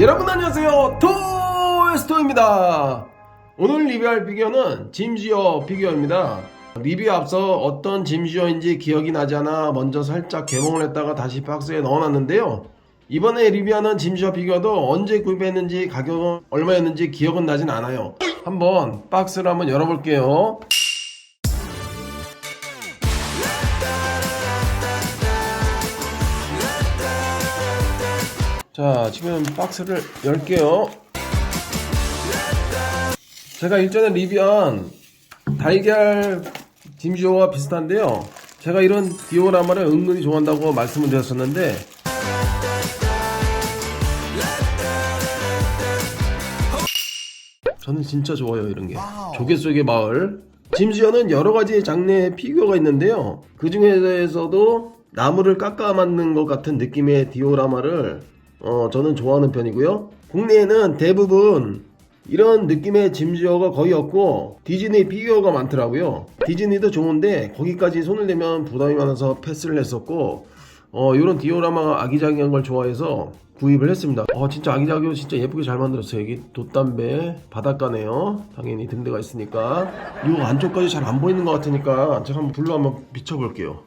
여러분 안녕하세요. 토스토입니다. 오늘 리뷰할 피규어는 짐시어 피규어입니다. 리뷰 앞서 어떤 짐시어인지 기억이 나지 않아 먼저 살짝 개봉을 했다가 다시 박스에 넣어놨는데요. 이번에 리뷰하는 짐시어 피규어도 언제 구입했는지 가격은 얼마였는지 기억은 나진 않아요. 한번 박스를 한번 열어볼게요. 자, 지금 박스를 열게요. 제가 일전에 리뷰한 달걀 딤시오와 비슷한데요. 제가 이런 디오라마를 은근히 좋아한다고 말씀을 드렸었는데 저는 진짜 좋아요 이런 게 조개 속의 마을 짐시어는 여러 가지 장르의 피규어가 있는데요 그 중에서도 나무를 깎아 만든 것 같은 느낌의 디오라마를 어, 저는 좋아하는 편이고요 국내에는 대부분 이런 느낌의 짐시어가 거의 없고 디즈니 피규어가 많더라고요 디즈니도 좋은데 거기까지 손을 대면 부담이 많아서 패스를 했었고 어, 이런 디오라마 아기자기한 걸 좋아해서 구입을 했습니다. 어, 진짜 아기자기하고 진짜 예쁘게 잘 만들었어요. 여기 돛담배, 바닷가네요. 당연히 등대가 있으니까. 이 안쪽까지 잘 안 보이는 것 같으니까 제가 한번 불로 한번 비춰볼게요.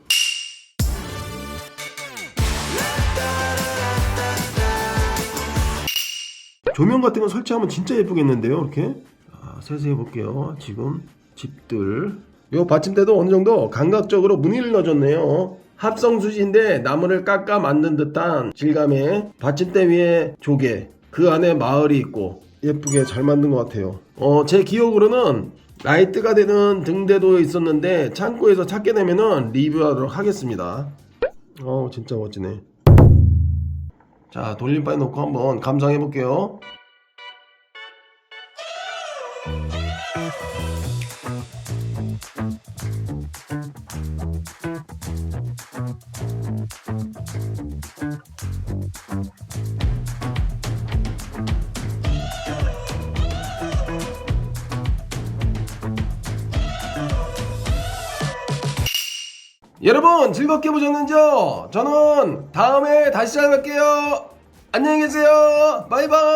조명 같은 거 설치하면 진짜 예쁘겠는데요, 이렇게? 자, 세세히 해볼게요. 지금 집들. 요 받침대도 어느 정도 감각적으로 무늬를 넣어줬네요. 합성 수지인데 나무를 깎아 만든 듯한 질감의 받침대 위에 조개, 그 안에 마을이 있고 예쁘게 잘 만든 것 같아요. 어, 제 기억으로는 라이트가 되는 등대도 있었는데 창고에서 찾게 되면은 리뷰하도록 하겠습니다. 어, 진짜 멋지네. 자, 돌림판에 놓고 한번 감상해 볼게요. 여러분 즐겁게 보셨는지요? 저는 다음에 다시 찾아뵐게요. 안녕히 계세요. 바이바이.